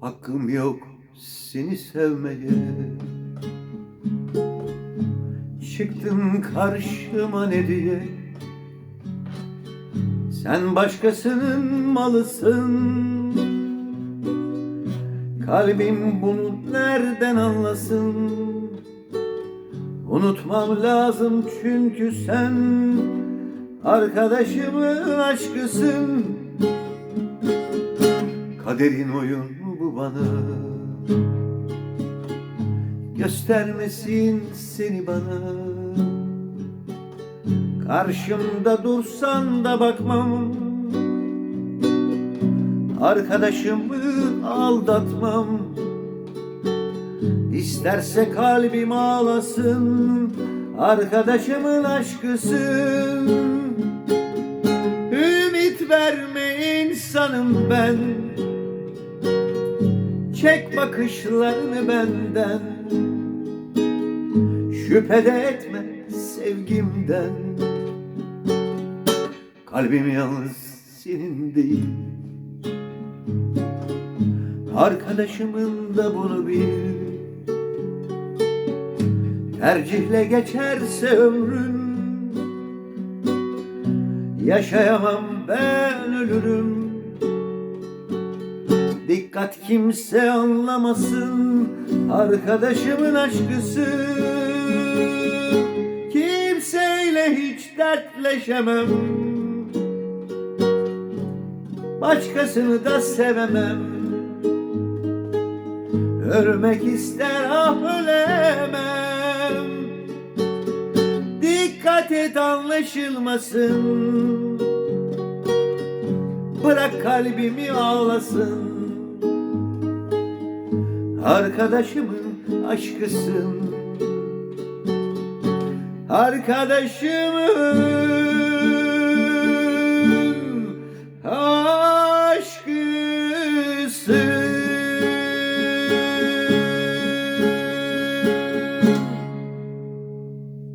Hakkım yok seni sevmeye. Çıktın karşıma ne diye? Sen başkasının malısın. Kalbim bunu nereden anlasın? Unutmam lazım çünkü sen Arkadaşımın aşkısın Kaderin oyun bu bana? Göstermesin seni bana. Karşımda dursan da bakmam. Arkadaşımı aldatmam. İsterse kalbim ağlasın Arkadaşımın aşkısın Ümit verme insanım ben Çek bakışlarını benden. Şüphede etme sevgimden. Kalbim yalnız senin değil. Arkadaşımın da bunu bil. Tercihle geçerse ömrün. Yaşayamam ben ölürüm Dikkat kimse anlamasın Arkadaşımın aşkısı. Kimseyle hiç dertleşemem. Başkasını da sevemem. Ölmek ister ah ölemem. Dikkat et anlaşılmasın. Bırak kalbimi ağlasın Arkadaşımın aşkısın. Arkadaşımın